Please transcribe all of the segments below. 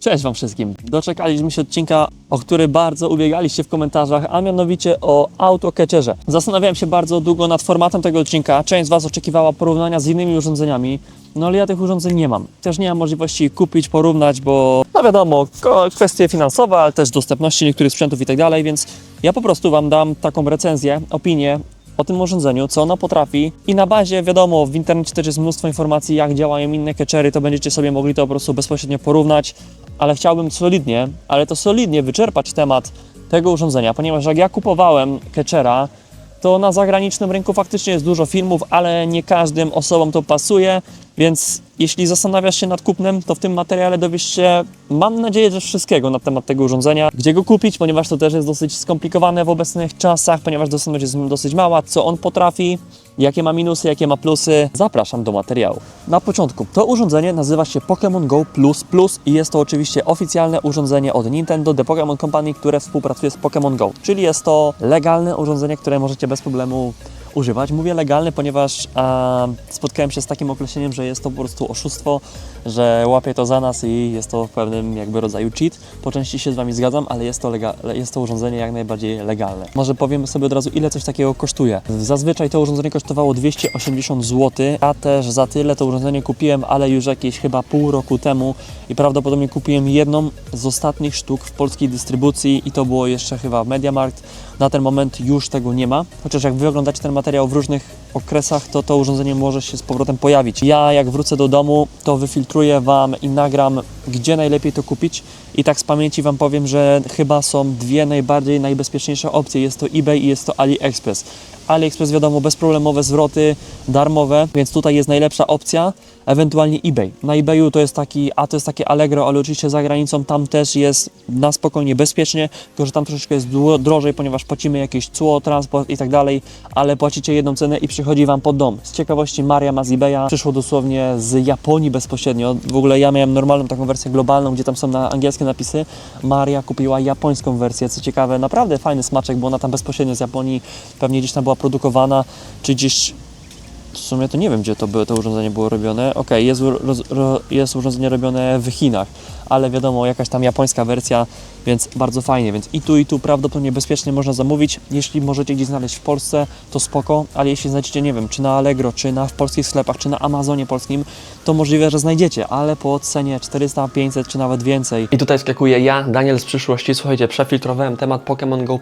Cześć Wam wszystkim. Doczekaliśmy się odcinka, o który bardzo ubiegaliście w komentarzach, a mianowicie o autokecierze. Zastanawiałem się bardzo długo nad formatem tego odcinka. Część z Was oczekiwała porównania z innymi urządzeniami, no ale ja tych urządzeń nie mam. Też nie mam możliwości kupić, porównać, bo no wiadomo, kwestie finansowe, ale też dostępności niektórych sprzętów i tak dalej, więc ja po prostu Wam dam taką recenzję, opinię o tym urządzeniu, co ono potrafi. I na bazie, wiadomo, w internecie też jest mnóstwo informacji, jak działają inne catchery, to będziecie sobie mogli to po prostu bezpośrednio porównać, ale chciałbym solidnie, ale to solidnie wyczerpać temat tego urządzenia, ponieważ jak ja kupowałem catchera, to na zagranicznym rynku faktycznie jest dużo filmów, ale nie każdym osobom to pasuje, więc jeśli zastanawiasz się nad kupnem, to w tym materiale dowiesz się, mam nadzieję, że wszystkiego na temat tego urządzenia, gdzie go kupić, ponieważ to też jest dosyć skomplikowane w obecnych czasach, ponieważ dostępność jest dosyć mała, co on potrafi, jakie ma minusy, jakie ma plusy. Zapraszam do materiału. Na początku, to urządzenie nazywa się Pokémon Go Plus Plus i jest to oczywiście oficjalne urządzenie od Nintendo The Pokémon Company, które współpracuje z Pokémon Go, czyli jest to legalne urządzenie, które możecie bez problemu używać. Mówię legalny, ponieważ a, spotkałem się z takim określeniem, że jest to po prostu oszustwo, że łapie to za nas i jest to w pewnym jakby rodzaju cheat. Po części się z Wami zgadzam, ale jest to, jest to urządzenie jak najbardziej legalne. Może powiemy sobie od razu, ile coś takiego kosztuje. Zazwyczaj to urządzenie kosztowało 280 zł. Ja też za tyle to urządzenie kupiłem, ale już jakieś chyba pół roku temu i prawdopodobnie kupiłem jedną z ostatnich sztuk w polskiej dystrybucji i to było jeszcze chyba Mediamarkt. Na ten moment już tego nie ma, chociaż jak wy oglądacie ten materiał w różnych okresach, to to urządzenie może się z powrotem pojawić. Ja jak wrócę do domu, to wyfiltruję Wam i nagram, gdzie najlepiej to kupić i tak z pamięci Wam powiem, że chyba są dwie najbardziej najbezpieczniejsze opcje. Jest to eBay i jest to AliExpress. AliExpress wiadomo, bezproblemowe zwroty, darmowe, więc tutaj jest najlepsza opcja, ewentualnie eBay. Na eBayu to jest taki, a to jest takie Allegro, ale oczywiście za granicą tam też jest na spokojnie bezpiecznie, tylko że tam troszeczkę jest drożej, ponieważ płacimy jakieś cło, transport i tak dalej, ale płacicie jedną cenę i przychodzi Wam pod dom. Z ciekawości Maria ma z eBaya, przyszło dosłownie z Japonii bezpośrednio. W ogóle ja miałem normalną taką wersję globalną, gdzie tam są na angielskie napisy. Maria kupiła japońską wersję, co ciekawe, naprawdę fajny smaczek, bo ona tam bezpośrednio z Japonii pewnie gdzieś tam była produkowana, czy gdzieś w sumie to nie wiem, gdzie to, było, to urządzenie było robione. Okej, jest, jest urządzenie robione w Chinach, ale wiadomo, jakaś tam japońska wersja, więc bardzo fajnie. Więc i tu, i tu prawdopodobnie bezpiecznie można zamówić. Jeśli możecie gdzieś znaleźć w Polsce, to spoko, ale jeśli znajdziecie, nie wiem, czy na Allegro, czy na w polskich sklepach, czy na Amazonie polskim, to możliwe, że znajdziecie, ale po cenie 400, 500, czy nawet więcej. I tutaj skakuję ja, Daniel z przyszłości. Słuchajcie, przefiltrowałem temat Pokémon Go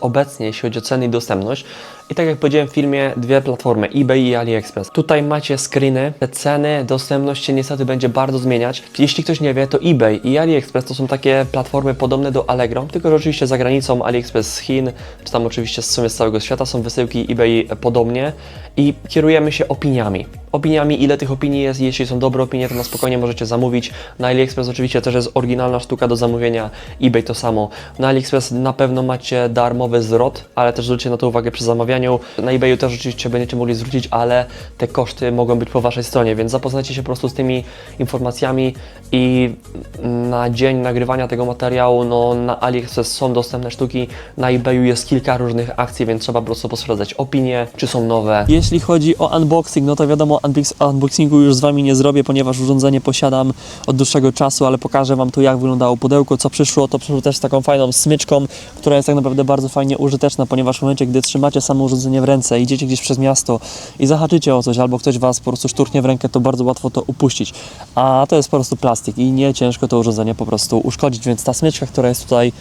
obecnie, jeśli chodzi o ceny i dostępność. I tak jak powiedziałem w filmie, dwie platformy, eBay i AliExpress. Tutaj macie screeny, te ceny, dostępność się niestety będzie bardzo zmieniać. Jeśli ktoś nie wie, to eBay i AliExpress to są takie platformy podobne do Allegro, tylko że oczywiście za granicą AliExpress z Chin, czy tam oczywiście z sumie z całego świata są wysyłki eBay podobnie i kierujemy się opiniami. Opiniami, ile tych opinii jest, jeśli są dobre opinie, to na spokojnie możecie zamówić. Na AliExpress oczywiście też jest oryginalna sztuka do zamówienia, eBay to samo. Na AliExpress na pewno macie darmowy zwrot, ale też zwróćcie na to uwagę przy zamawianiu. Na eBayu też oczywiście będziecie mogli zwrócić, ale te koszty mogą być po Waszej stronie, więc zapoznajcie się po prostu z tymi informacjami i na dzień nagrywania tego materiału, no na AliExpress są dostępne sztuki, na eBayu jest kilka różnych akcji, więc trzeba po prostu posprawdzać opinie, czy są nowe. Jeśli chodzi o unboxing, no to wiadomo, unbox- unboxingu już z Wami nie zrobię, ponieważ urządzenie posiadam od dłuższego czasu, ale pokażę Wam tu, jak wyglądało pudełko, co przyszło. To przyszło też z taką fajną smyczką, która jest tak naprawdę bardzo fajnie użyteczna, ponieważ w momencie, gdy trzymacie samo urządzenie w ręce, idziecie gdzieś przez miasto i zahaczycie o coś, albo ktoś Was po prostu szturchnie w rękę, to bardzo łatwo to upuścić. A to jest po prostu plastik i nie ciężko to urządzenie po prostu uszkodzić, więc ta smyczka, która jest tutaj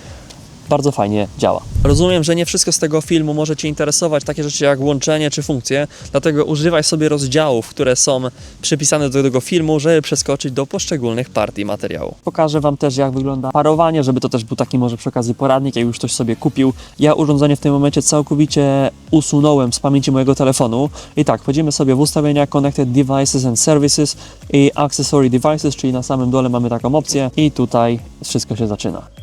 bardzo fajnie działa. Rozumiem, że nie wszystko z tego filmu może Cię interesować, takie rzeczy jak łączenie czy funkcje, dlatego używaj sobie rozdziałów, które są przypisane do tego filmu, żeby przeskoczyć do poszczególnych partii materiału. Pokażę Wam też, jak wygląda parowanie, żeby to też był taki może przy okazji poradnik, jak już ktoś sobie kupił. Ja urządzenie w tym momencie całkowicie usunąłem z pamięci mojego telefonu. I tak, wchodzimy sobie w ustawienia Connected Devices and Services i Accessory Devices, czyli na samym dole mamy taką opcję i tutaj wszystko się zaczyna.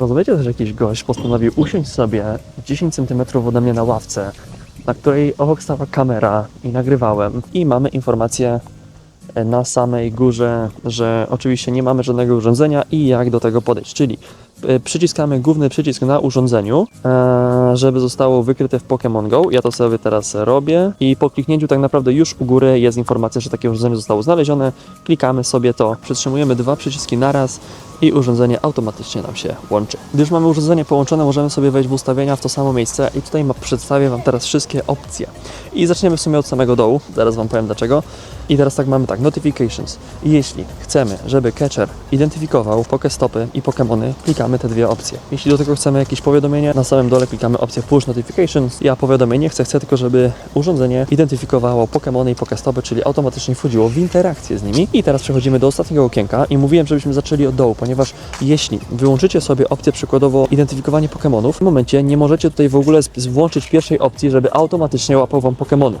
Rozumiecie, że jakiś gość postanowił usiąść sobie 10 cm ode mnie na ławce, na której obok stała kamera i nagrywałem. I mamy informację na samej górze, że oczywiście nie mamy żadnego urządzenia i jak do tego podejść. Czyli e, przyciskamy główny przycisk na urządzeniu, e, żeby zostało wykryte w Pokémon Go. Ja to sobie teraz robię i po kliknięciu tak naprawdę już u góry jest informacja, że takie urządzenie zostało znalezione. Klikamy sobie to, przytrzymujemy dwa przyciski naraz i urządzenie automatycznie nam się łączy. Gdy już mamy urządzenie połączone, możemy sobie wejść w ustawienia w to samo miejsce i tutaj przedstawię Wam teraz wszystkie opcje. I zaczniemy w sumie od samego dołu, zaraz Wam powiem dlaczego. I teraz tak mamy tak, notifications. I jeśli chcemy, żeby catcher identyfikował Pokestopy i Pokémony, klikamy te dwie opcje. Jeśli do tego chcemy jakieś powiadomienie, na samym dole klikamy opcję push notifications. Ja powiadomienie chcę, chcę tylko, żeby urządzenie identyfikowało Pokémony i Pokestopy, czyli automatycznie wchodziło w interakcję z nimi. I teraz przechodzimy do ostatniego okienka i mówiłem, żebyśmy zaczęli od dołu, ponieważ jeśli wyłączycie sobie opcję przykładowo identyfikowanie Pokémonów, w momencie nie możecie tutaj w ogóle włączyć pierwszej opcji, żeby automatycznie łapał Wam Pokémony.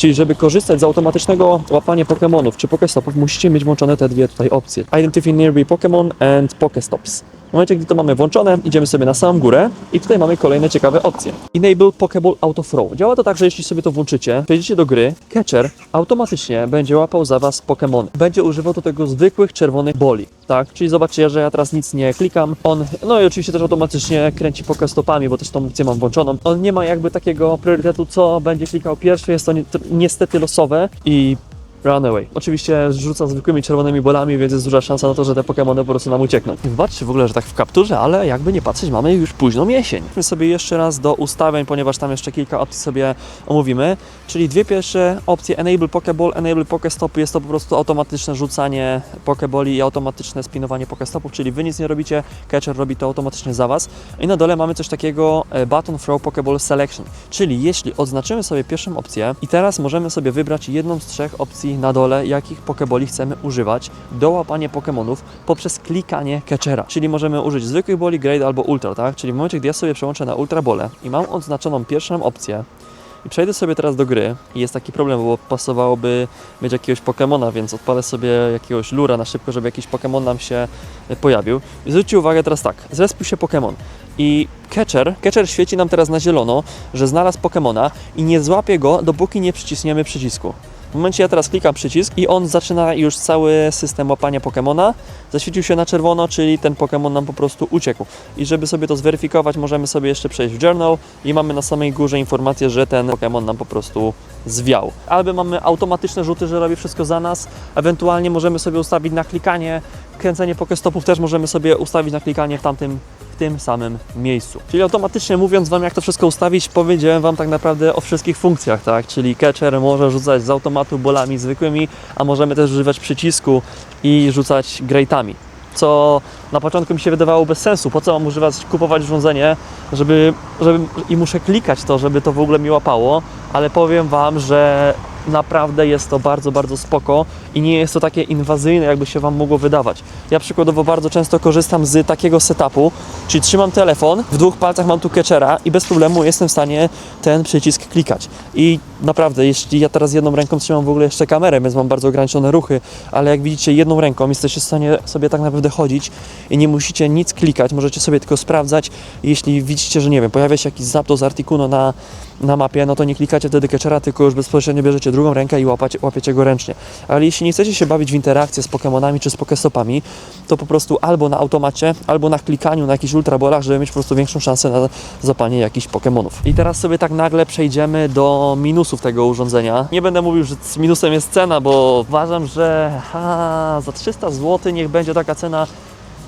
Czyli żeby korzystać z automatycznego łapania Pokémonów czy Pokestopów, musicie mieć włączone te dwie tutaj opcje. Identify Nearby Pokémon and Pokestops. W momencie, gdy to mamy włączone, idziemy sobie na samą górę i tutaj mamy kolejne ciekawe opcje. Enable Pokeball Auto Throw. Działa to tak, że jeśli sobie to włączycie, przejdziecie do gry, catcher automatycznie będzie łapał za Was Pokémony. Będzie używał do tego zwykłych czerwonych boli, tak? Czyli zobaczcie, że ja teraz nic nie klikam. On, no i oczywiście też automatycznie kręci Pokestopami, bo też tą opcję mam włączoną. On nie ma jakby takiego priorytetu, co będzie klikał pierwszy, jest to ni- niestety losowe i Runaway. Oczywiście rzuca zwykłymi czerwonymi bolami, więc jest duża szansa na to, że te Pokémony po prostu nam uciekną. Wybaczcie w ogóle, że tak w kapturze, ale jakby nie patrzeć, mamy już późną jesień. Idźmy sobie jeszcze raz do ustawień, ponieważ tam jeszcze kilka opcji sobie omówimy. Czyli dwie pierwsze opcje Enable Pokeball, Enable Pokestop jest to po prostu automatyczne rzucanie Pokeboli i automatyczne spinowanie Pokestopów, czyli wy nic nie robicie, catcher robi to automatycznie za was. I na dole mamy coś takiego e, Button Throw Pokeball Selection, czyli jeśli odznaczymy sobie pierwszą opcję i teraz możemy sobie wybrać jedną z trzech opcji na dole, jakich Pokeboli chcemy używać do łapania Pokemonów poprzez klikanie catchera. Czyli możemy użyć zwykłych boli, grade albo ultra, tak? Czyli w momencie, gdy ja sobie przełączę na ultra bole i mam odznaczoną pierwszą opcję, i przejdę sobie teraz do gry i jest taki problem, bo pasowałoby mieć jakiegoś Pokemona, więc odpalę sobie jakiegoś lura na szybko, żeby jakiś Pokemon nam się e, pojawił. Zwróćcie uwagę teraz tak, zrespił się Pokemon i catcher, catcher świeci nam teraz na zielono, że znalazł Pokemona i nie złapie go, dopóki nie przyciśniemy przycisku. W momencie ja teraz klikam przycisk i on zaczyna już cały system łapania Pokemona. Zaświecił się na czerwono, czyli ten Pokemon nam po prostu uciekł. I żeby sobie to zweryfikować, możemy sobie jeszcze przejść w journal i mamy na samej górze informację, że ten Pokemon nam po prostu zwiał. Albo mamy automatyczne rzuty, że robi wszystko za nas, ewentualnie możemy sobie ustawić na klikanie, kręcenie Pokestopów też możemy sobie ustawić na klikanie w tamtym tym samym miejscu. Czyli automatycznie mówiąc Wam, jak to wszystko ustawić, powiedziałem Wam tak naprawdę o wszystkich funkcjach, tak? Czyli catcher może rzucać z automatu bolami zwykłymi, a możemy też używać przycisku i rzucać grate'ami. Co na początku mi się wydawało bez sensu. Po co mam używać, kupować urządzenie, żeby, żeby i muszę klikać to, żeby to w ogóle mi łapało, ale powiem Wam, że naprawdę jest to bardzo, bardzo spoko i nie jest to takie inwazyjne, jakby się Wam mogło wydawać. Ja przykładowo bardzo często korzystam z takiego setupu, czyli trzymam telefon, w dwóch palcach mam tu catchera i bez problemu jestem w stanie ten przycisk klikać. I naprawdę, jeśli ja teraz jedną ręką trzymam w ogóle jeszcze kamerę, więc mam bardzo ograniczone ruchy, ale jak widzicie jedną ręką jesteście w stanie sobie tak naprawdę chodzić i nie musicie nic klikać, możecie sobie tylko sprawdzać. Jeśli widzicie, że nie wiem, pojawia się jakiś zapto z Articuno na, na mapie, no to nie klikacie wtedy catchera, tylko już bezpośrednio bierzecie drugą rękę i łapacie, łapiecie go ręcznie. Ale jeśli nie chcecie się bawić w interakcję z Pokemonami czy z Pokestopami, to po prostu albo na automacie, albo na klikaniu na jakichś ultrabolach, żeby mieć po prostu większą szansę na zapanie jakichś Pokemonów. I teraz sobie tak nagle przejdziemy do minusów tego urządzenia. Nie będę mówił, że minusem jest cena, bo uważam, że ha, za 300 zł niech będzie taka cena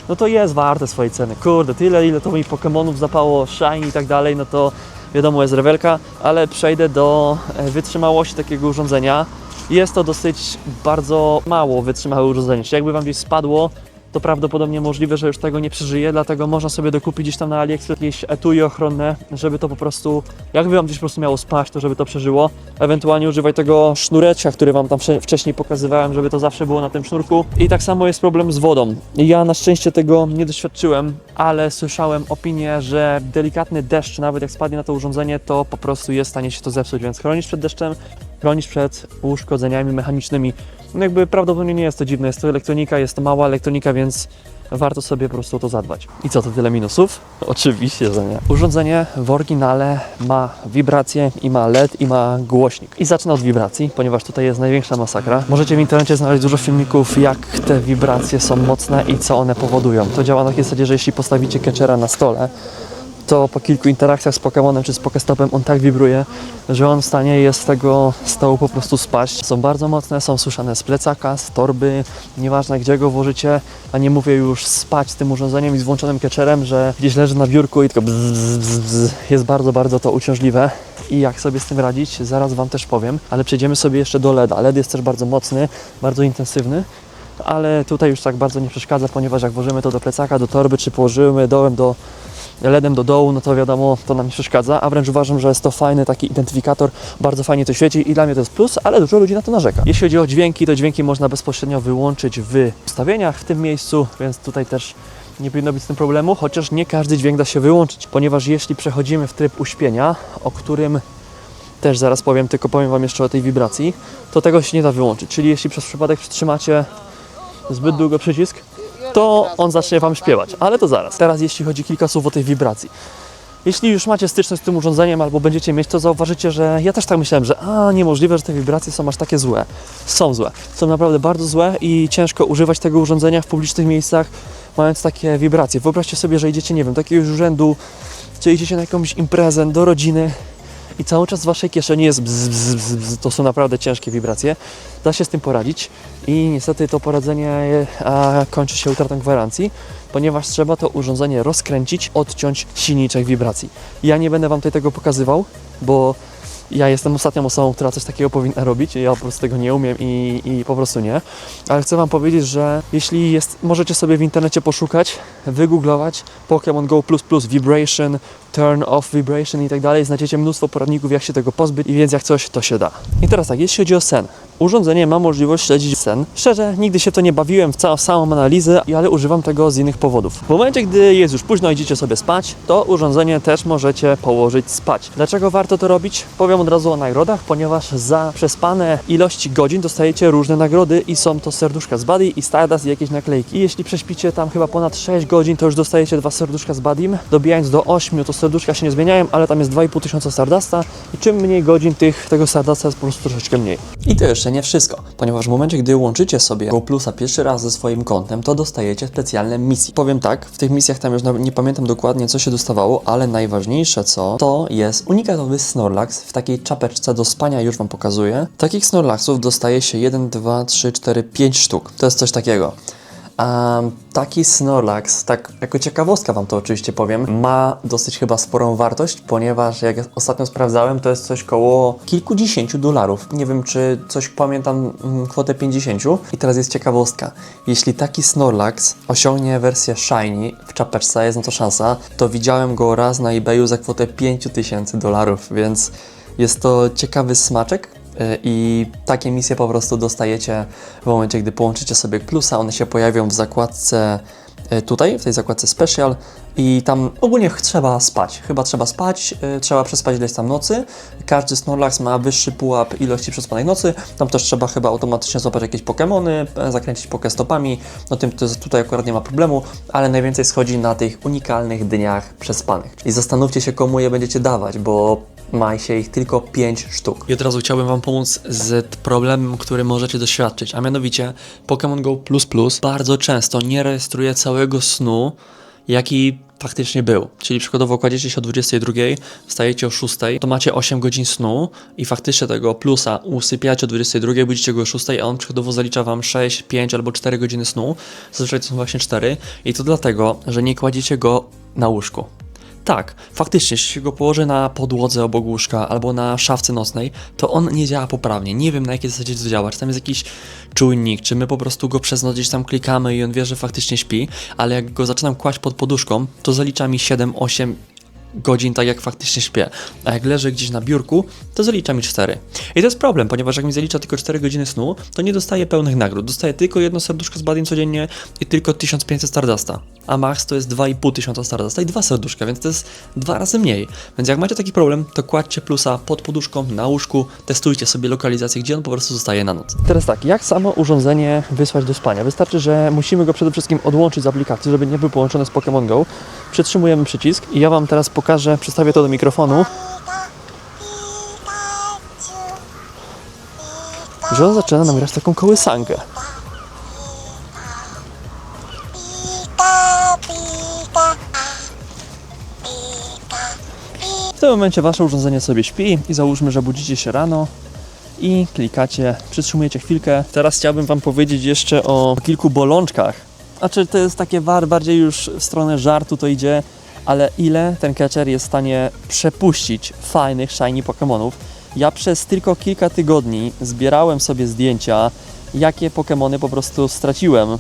no to jest warte swojej ceny. Kurde, tyle ile to mi Pokemonów zapało, Shiny i tak dalej, no to wiadomo jest rewelka, ale przejdę do e, wytrzymałości takiego urządzenia. Jest to dosyć bardzo mało wytrzymałe urządzenie, czyli jakby Wam gdzieś spadło, to prawdopodobnie możliwe, że już tego nie przeżyje, dlatego można sobie dokupić gdzieś tam na AliExpress jakieś etui ochronne, żeby to po prostu, jakby Wam gdzieś po prostu miało spaść, to żeby to przeżyło. Ewentualnie używaj tego sznureczka, który Wam tam wcze- wcześniej pokazywałem, żeby to zawsze było na tym sznurku. I tak samo jest problem z wodą. Ja na szczęście tego nie doświadczyłem, ale słyszałem opinię, że delikatny deszcz, nawet jak spadnie na to urządzenie, to po prostu jest w stanie się to zepsuć, więc chronisz przed deszczem, chronisz przed uszkodzeniami mechanicznymi. No jakby prawdopodobnie nie jest to dziwne, jest to elektronika, jest to mała elektronika, więc warto sobie po prostu o to zadbać. I co, to tyle minusów? Oczywiście, że nie. Urządzenie w oryginale ma wibracje i ma LED i ma głośnik. I zacznę od wibracji, ponieważ tutaj jest największa masakra. Możecie w internecie znaleźć dużo filmików, jak te wibracje są mocne i co one powodują. To działa na takiej zasadzie, że jeśli postawicie catchera na stole, to po kilku interakcjach z Pokemonem czy z Pokestopem on tak wibruje, że on w stanie jest z tego stołu po prostu spaść. Są bardzo mocne, są słyszane z plecaka, z torby, nieważne gdzie go włożycie, a nie mówię już spać z tym urządzeniem i z włączonym catcherem, że gdzieś leży na biurku i tylko bzz, bzz, bzz. jest bardzo, bardzo to uciążliwe. I jak sobie z tym radzić, zaraz Wam też powiem, ale przejdziemy sobie jeszcze do LEDa. LED jest też bardzo mocny, bardzo intensywny ale tutaj już tak bardzo nie przeszkadza, ponieważ jak włożymy to do plecaka, do torby, czy położymy dołem do LEDem do dołu, no to wiadomo, to nam nie przeszkadza, a wręcz uważam, że jest to fajny taki identyfikator, bardzo fajnie to świeci i dla mnie to jest plus, ale dużo ludzi na to narzeka. Jeśli chodzi o dźwięki, to dźwięki można bezpośrednio wyłączyć w ustawieniach w tym miejscu, więc tutaj też nie powinno być z tym problemu, chociaż nie każdy dźwięk da się wyłączyć, ponieważ jeśli przechodzimy w tryb uśpienia, o którym też zaraz powiem, tylko powiem Wam jeszcze o tej wibracji, to tego się nie da wyłączyć. Czyli jeśli przez przypadek przytrzymacie zbyt długo przycisk, to on zacznie Wam śpiewać. Ale to zaraz. Teraz jeśli chodzi kilka słów o tej wibracji. Jeśli już macie styczność z tym urządzeniem albo będziecie mieć, to zauważycie, że ja też tak myślałem, że a niemożliwe, że te wibracje są aż takie złe. Są złe. Są naprawdę bardzo złe i ciężko używać tego urządzenia w publicznych miejscach, mając takie wibracje. Wyobraźcie sobie, że idziecie, nie wiem, do jakiegoś urzędu, czy idziecie na jakąś imprezę do rodziny i cały czas z waszej kieszeni jest bzz, bzz, bzz, bzz. to są naprawdę ciężkie wibracje. Da się z tym poradzić i niestety to poradzenie a, kończy się utratą gwarancji, ponieważ trzeba to urządzenie rozkręcić, odciąć silniczek wibracji. Ja nie będę wam tutaj tego pokazywał, bo ja jestem ostatnią osobą, która coś takiego powinna robić. Ja po prostu tego nie umiem i, i po prostu nie. Ale chcę Wam powiedzieć, że jeśli jest, możecie sobie w internecie poszukać, wygooglować Pokémon Go Vibration, Turn Off Vibration i tak dalej, znajdziecie mnóstwo poradników, jak się tego pozbyć i więc jak coś, to się da. I teraz tak, jeśli chodzi o sen. Urządzenie ma możliwość śledzić sen. Szczerze, nigdy się to nie bawiłem w całą samą analizę, ale używam tego z innych powodów. W momencie, gdy jest już późno idziecie sobie spać, to urządzenie też możecie położyć spać. Dlaczego warto to robić? Powiem od razu o nagrodach, ponieważ za przespane ilości godzin dostajecie różne nagrody i są to serduszka z Buddy i Stardust i jakieś naklejki. I jeśli prześpicie tam chyba ponad 6 godzin, to już dostajecie dwa serduszka z Buddym. Dobijając do 8, to serduszka się nie zmieniają, ale tam jest 2,5 tysiąca Stardusta i czym mniej godzin tych, tego Stardusta jest po prostu troszeczkę mniej. I to jeszcze nie wszystko, ponieważ w momencie, gdy łączycie sobie Go Plusa pierwszy raz ze swoim kontem, to dostajecie specjalne misje. Powiem tak, w tych misjach tam już nie pamiętam dokładnie, co się dostawało, ale najważniejsze co, to jest unikatowy Snorlax w takiej czapeczce do spania, już Wam pokazuję. Takich Snorlaxów dostaje się 1, 2, 3, 4, 5 sztuk. To jest coś takiego. A taki Snorlax, tak jako ciekawostka Wam to oczywiście powiem, ma dosyć chyba sporą wartość, ponieważ jak ostatnio sprawdzałem, to jest coś koło kilkudziesięciu dolarów. Nie wiem, czy coś pamiętam, mm, kwotę 50. I teraz jest ciekawostka. Jeśli taki Snorlax osiągnie wersję Shiny w czapeczce, jest na to szansa, to widziałem go raz na eBayu za kwotę 5000 dolarów, więc jest to ciekawy smaczek. Y, I takie misje po prostu dostajecie w momencie, gdy połączycie sobie plusa. One się pojawią w zakładce y, tutaj, w tej zakładce special i tam ogólnie trzeba spać. Chyba trzeba spać, y, trzeba przespać ileś tam nocy. Każdy Snorlax ma wyższy pułap ilości przespanej nocy. Tam też trzeba chyba automatycznie złapać jakieś Pokémony, e, zakręcić pokestopami. No tym tutaj akurat nie ma problemu, ale najwięcej schodzi na tych unikalnych dniach przespanych. I zastanówcie się, komu je będziecie dawać, bo ma się ich tylko 5 sztuk. I od razu chciałbym Wam pomóc z problemem, który możecie doświadczyć, a mianowicie Pokémon Go Plus bardzo często nie rejestruje całego snu, jaki faktycznie był. Czyli przykładowo kładziecie się o 22, wstajecie o 6, to macie 8 godzin snu i faktycznie tego plusa usypiacie o 22, budzicie go o 6, a on przykładowo zalicza Wam 6, 5 albo 4 godziny snu. Zazwyczaj to są właśnie 4 i to dlatego, że nie kładziecie go na łóżku. Tak, faktycznie, jeśli się go położy na podłodze obok łóżka albo na szafce nocnej, to on nie działa poprawnie. Nie wiem na jakiej zasadzie to działa. Czy tam jest jakiś czujnik, czy my po prostu go przez noc gdzieś tam klikamy i on wie, że faktycznie śpi, ale jak go zaczynam kłaść pod poduszką, to zalicza mi 7, 8 godzin, tak jak faktycznie śpię. A jak leżę gdzieś na biurku, to zalicza mi 4. I to jest problem, ponieważ jak mi zalicza tylko 4 godziny snu, to nie dostaję pełnych nagród. Dostaję tylko jedno serduszko z Badin codziennie i tylko 1500 Stardusta. A max to jest 2500 Stardusta i dwa serduszka, więc to jest dwa razy mniej. Więc jak macie taki problem, to kładźcie plusa pod poduszką, na łóżku, testujcie sobie lokalizację, gdzie on po prostu zostaje na noc. Teraz tak, jak samo urządzenie wysłać do spania? Wystarczy, że musimy go przede wszystkim odłączyć z aplikacji, żeby nie był połączony z Pokémon Go. Przytrzymujemy przycisk i ja Wam teraz pokażę, przedstawię to do mikrofonu, że on zaczyna nam grać taką kołysankę. W tym momencie Wasze urządzenie sobie śpi i załóżmy, że budzicie się rano i klikacie, przytrzymujecie chwilkę. Teraz chciałbym Wam powiedzieć jeszcze o kilku bolączkach. Znaczy, to jest takie bar- bardziej już w stronę żartu to idzie, ale ile ten catcher jest w stanie przepuścić fajnych, shiny Pokémonów. Ja przez tylko kilka tygodni zbierałem sobie zdjęcia, jakie Pokémony po prostu straciłem,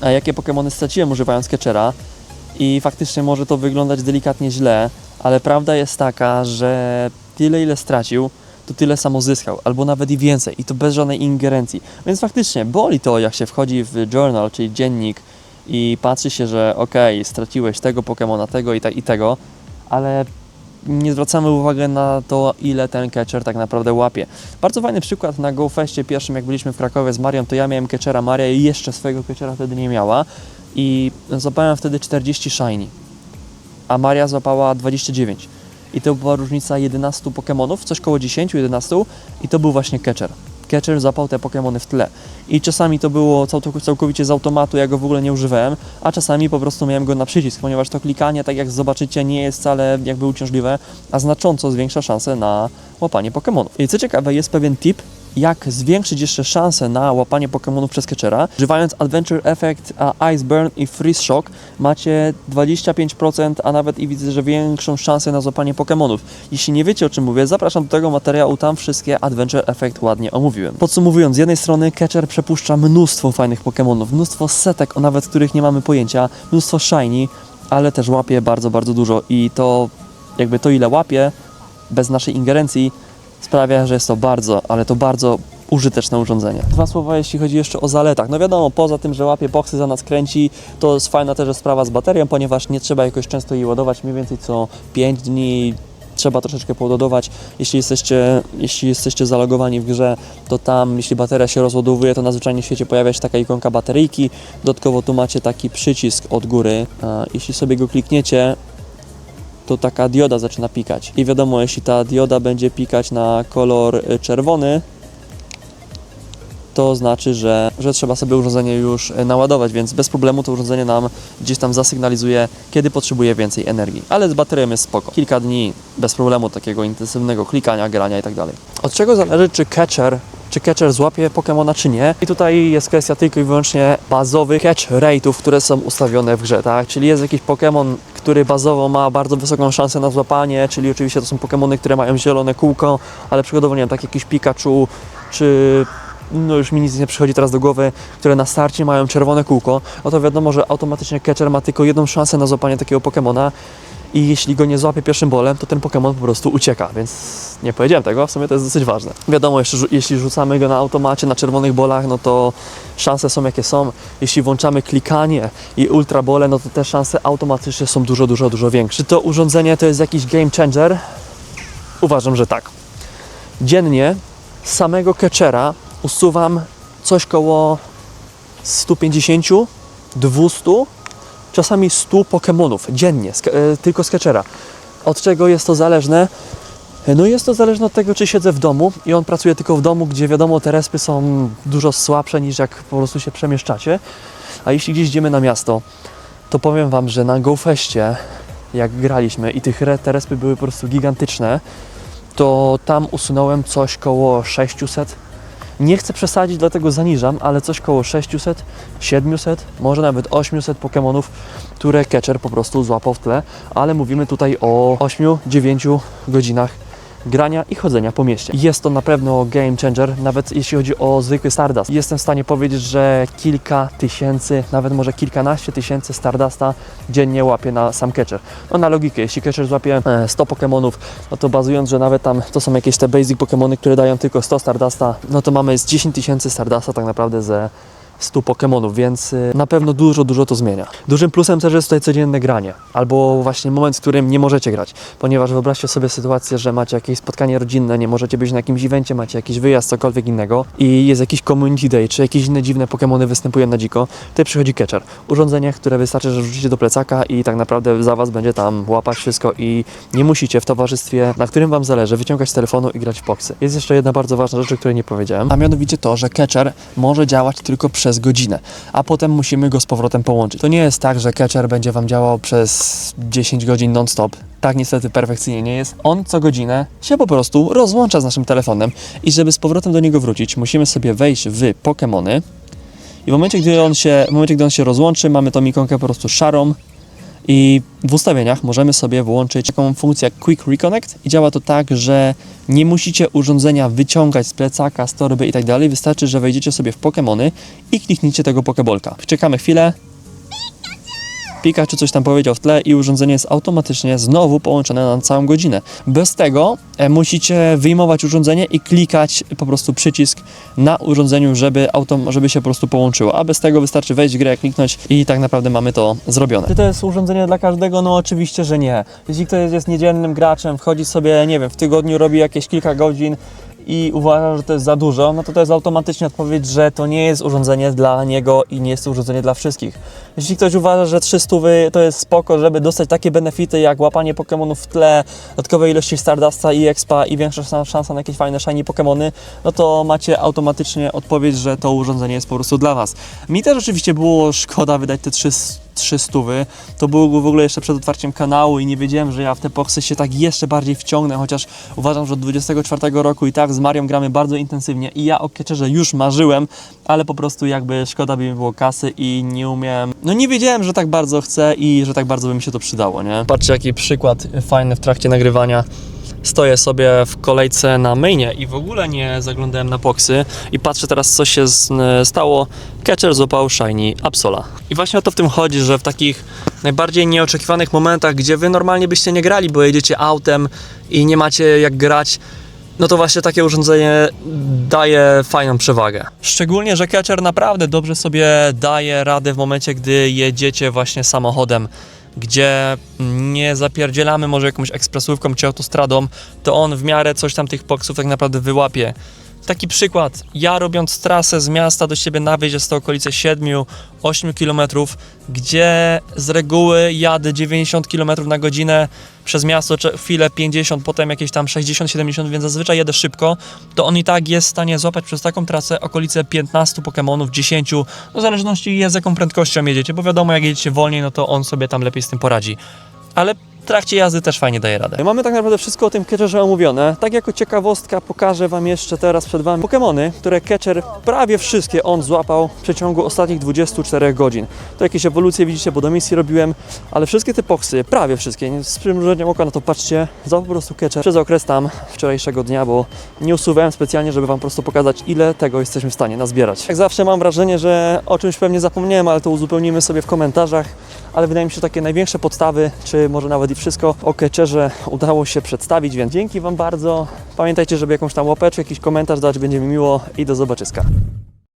a jakie Pokémony straciłem używając catchera i faktycznie może to wyglądać delikatnie źle, ale prawda jest taka, że tyle ile stracił, to tyle samo zyskał, albo nawet i więcej, i to bez żadnej ingerencji. Więc faktycznie boli to, jak się wchodzi w journal, czyli dziennik, i patrzy się, że okej, straciłeś tego Pokemona, tego i, ta, i tego, ale nie zwracamy uwagi na to, ile ten catcher tak naprawdę łapie. Bardzo fajny przykład na GoFestie pierwszym, jak byliśmy w Krakowie z Marią, to ja miałem catchera, Maria jeszcze swojego catchera wtedy nie miała i złapałem wtedy 40 shiny, a Maria złapała 29. I to była różnica 11 Pokémonów, coś koło 10-11 i to był właśnie catcher. Catcher zapał te Pokémony w tle. I czasami to było całk- całkowicie z automatu, ja go w ogóle nie używałem, a czasami po prostu miałem go na przycisk, ponieważ to klikanie, tak jak zobaczycie, nie jest wcale jakby uciążliwe, a znacząco zwiększa szanse na łapanie Pokémonów. I co ciekawe, jest pewien tip, jak zwiększyć jeszcze szanse na łapanie Pokémonów przez catchera. Używając Adventure Effect, Ice Burn i Freeze Shock macie 25%, a nawet i widzę, że większą szansę na złapanie Pokémonów. Jeśli nie wiecie o czym mówię, zapraszam do tego materiału, tam wszystkie Adventure Effect ładnie omówiłem. Podsumowując, z jednej strony catcher przepuszcza mnóstwo fajnych Pokémonów, mnóstwo setek, o nawet których nie mamy pojęcia, mnóstwo shiny, ale też łapie bardzo, bardzo dużo i to jakby to ile łapie bez naszej ingerencji sprawia, że jest to bardzo, ale to bardzo użyteczne urządzenie. Dwa słowa jeśli chodzi jeszcze o zaletach. No wiadomo, poza tym, że łapie boksy za nas kręci, to jest fajna też sprawa z baterią, ponieważ nie trzeba jakoś często jej ładować, mniej więcej co 5 dni trzeba troszeczkę pododować. Jeśli jesteście, jeśli jesteście zalogowani w grze, to tam, jeśli bateria się rozładowuje, to na zwyczajnym świecie pojawia się taka ikonka bateryjki. Dodatkowo tu macie taki przycisk od góry. Jeśli sobie go klikniecie, to taka dioda zaczyna pikać. I wiadomo, jeśli ta dioda będzie pikać na kolor y, czerwony, to znaczy, że, że trzeba sobie urządzenie już y, naładować, więc bez problemu to urządzenie nam gdzieś tam zasygnalizuje, kiedy potrzebuje więcej energii. Ale z baterią jest spoko. Kilka dni bez problemu takiego intensywnego klikania, grania i tak dalej. Od czego zależy, czy catcher czy catcher złapie Pokemona, czy nie. I tutaj jest kwestia tylko i wyłącznie bazowych catch rate'ów, które są ustawione w grze, tak? Czyli jest jakiś Pokemon, który bazowo ma bardzo wysoką szansę na złapanie, czyli oczywiście to są Pokemony, które mają zielone kółko, ale przykładowo, nie wiem, tak jakiś Pikachu, czy no już mi nic nie przychodzi teraz do głowy, które na starcie mają czerwone kółko, no to wiadomo, że automatycznie catcher ma tylko jedną szansę na złapanie takiego Pokemona i jeśli go nie złapie pierwszym bolem, to ten Pokémon po prostu ucieka, więc nie powiedziałem tego, w sumie to jest dosyć ważne. Wiadomo, jeszcze, jeśli rzucamy go na automacie, na czerwonych bolach, no to szanse są jakie są. Jeśli włączamy klikanie i ultra bole, no to te szanse automatycznie są dużo, dużo, dużo większe. Czy to urządzenie to jest jakiś game changer? Uważam, że tak. Dziennie z samego catchera usuwam coś koło 150, 200 czasami 100 Pokemonów dziennie, e, tylko z catchera. Od czego jest to zależne? E, No jest to zależne od tego, czy siedzę w domu i on pracuje tylko w domu, gdzie wiadomo te respy są dużo słabsze niż jak po prostu się przemieszczacie. A jeśli gdzieś idziemy na miasto, to powiem Wam, że na GoFestie, jak graliśmy i tych te respy były po prostu gigantyczne, to tam usunąłem coś koło 600 nie chcę przesadzić, dlatego zaniżam, ale coś koło 600, 700, może nawet 800 Pokémonów, które catcher po prostu złapał w tle, ale mówimy tutaj o 8-9 godzinach grania i chodzenia po mieście. Jest to na pewno game changer, nawet jeśli chodzi o zwykły Stardust. Jestem w stanie powiedzieć, że kilka tysięcy, nawet może kilkanaście tysięcy Stardusta dziennie łapie na sam catcher. No na logikę, jeśli catcher złapie e, 100 Pokémonów, no to bazując, że nawet tam to są jakieś te basic Pokémony, które dają tylko 100 Stardusta, no to mamy z 10 tysięcy Stardusta tak naprawdę ze 100 Pokémonów, więc y, na pewno dużo, dużo to zmienia. Dużym plusem też jest tutaj codzienne granie, albo właśnie moment, w którym nie możecie grać, ponieważ wyobraźcie sobie sytuację, że macie jakieś spotkanie rodzinne, nie możecie być na jakimś evencie, macie jakiś wyjazd, cokolwiek innego i jest jakiś community day, czy jakieś inne dziwne Pokémony występują na dziko, tutaj przychodzi catcher. Urządzenie, które wystarczy, że wrzucicie do plecaka i tak naprawdę za Was będzie tam łapać wszystko i nie musicie w towarzystwie, na którym Wam zależy, wyciągać z telefonu i grać w poksy. Jest jeszcze jedna bardzo ważna rzecz, o której nie powiedziałem, a mianowicie to, że catcher może działać tylko przez godzinę, a potem musimy go z powrotem połączyć. To nie jest tak, że catcher będzie Wam działał przez 10 godzin non-stop. Tak niestety perfekcyjnie nie jest. On co godzinę się po prostu rozłącza z naszym telefonem i żeby z powrotem do niego wrócić, musimy sobie wejść w Pokémony i w momencie, gdy on się, w momencie, gdy on się rozłączy, mamy tą ikonkę po prostu szarą i w ustawieniach możemy sobie włączyć taką funkcję jak Quick Reconnect i działa to tak, że nie musicie urządzenia wyciągać z plecaka, z torby i tak dalej. Wystarczy, że wejdziecie sobie w Pokémony i klikniecie tego Pokebolka. Czekamy chwilę. Pikachu coś tam powiedział w tle i urządzenie jest automatycznie znowu połączone na całą godzinę. Bez tego e, musicie wyjmować urządzenie i klikać po prostu przycisk na urządzeniu, żeby, autom- żeby się po prostu połączyło. A bez tego wystarczy wejść w grę, kliknąć i tak naprawdę mamy to zrobione. Czy to jest urządzenie dla każdego? No oczywiście, że nie. Jeśli ktoś jest niedzielnym graczem, wchodzi sobie, nie wiem, w tygodniu robi jakieś kilka godzin i uważa, że to jest za dużo, no to to jest automatycznie odpowiedź, że to nie jest urządzenie dla niego i nie jest to urządzenie dla wszystkich. Jeśli ktoś uważa, że 300 to jest spoko, żeby dostać takie benefity jak łapanie Pokémonów w tle, dodatkowe ilości Stardusta i Expa i większa szan- szansa na jakieś fajne shiny Pokémony, no to macie automatycznie odpowiedź, że to urządzenie jest po prostu dla Was. Mi też oczywiście było szkoda wydać te 300 300. To było w ogóle jeszcze przed otwarciem kanału i nie wiedziałem, że ja w te poksy się tak jeszcze bardziej wciągnę, chociaż uważam, że od 24 roku i tak z Marią gramy bardzo intensywnie i ja o Catcherze już marzyłem, ale po prostu jakby szkoda by mi było kasy i nie umiałem, no nie wiedziałem, że tak bardzo chcę i że tak bardzo by mi się to przydało, nie? Patrzcie jaki przykład fajny w trakcie nagrywania. Stoję sobie w kolejce na mainie i w ogóle nie zaglądałem na poksy i patrzę teraz co się z, stało. Catcher złapał Shiny Absola. I właśnie o to w tym chodzi, że w takich najbardziej nieoczekiwanych momentach, gdzie wy normalnie byście nie grali, bo jedziecie autem i nie macie jak grać, no to właśnie takie urządzenie daje fajną przewagę. Szczególnie, że Catcher naprawdę dobrze sobie daje radę w momencie, gdy jedziecie właśnie samochodem gdzie nie zapierdzielamy może jakąś ekspresówką czy autostradą, to on w miarę coś tam tych poksów tak naprawdę wyłapie. Taki przykład, ja robiąc trasę z miasta do siebie na wieś, jest to okolice 7-8 km, gdzie z reguły jadę 90 km na godzinę przez miasto, chwilę 50, potem jakieś tam 60-70, więc zazwyczaj jedę szybko, to on i tak jest w stanie złapać przez taką trasę okolice 15 Pokémonów, 10, no w zależności z jaką prędkością jedziecie, bo wiadomo jak jedziecie wolniej, no to on sobie tam lepiej z tym poradzi. Ale trakcie jazdy też fajnie daje radę. Mamy tak naprawdę wszystko o tym Catcherze omówione. Tak jako ciekawostka pokażę Wam jeszcze teraz przed Wami Pokémony, które Catcher prawie wszystkie on złapał w przeciągu ostatnich 24 godzin. To jakieś ewolucje widzicie, bo do misji robiłem, ale wszystkie te poksy, prawie wszystkie, z przymrużeniem oka na to patrzcie, złapał po prostu Catcher przez okres tam wczorajszego dnia, bo nie usuwałem specjalnie, żeby Wam po prostu pokazać, ile tego jesteśmy w stanie nazbierać. Jak zawsze mam wrażenie, że o czymś pewnie zapomniałem, ale to uzupełnimy sobie w komentarzach ale wydaje mi się, że takie największe podstawy, czy może nawet i wszystko o Catcherze udało się przedstawić, więc dzięki Wam bardzo. Pamiętajcie, żeby jakąś tam łapeczkę, jakiś komentarz dać, będzie mi miło i do zobaczyska.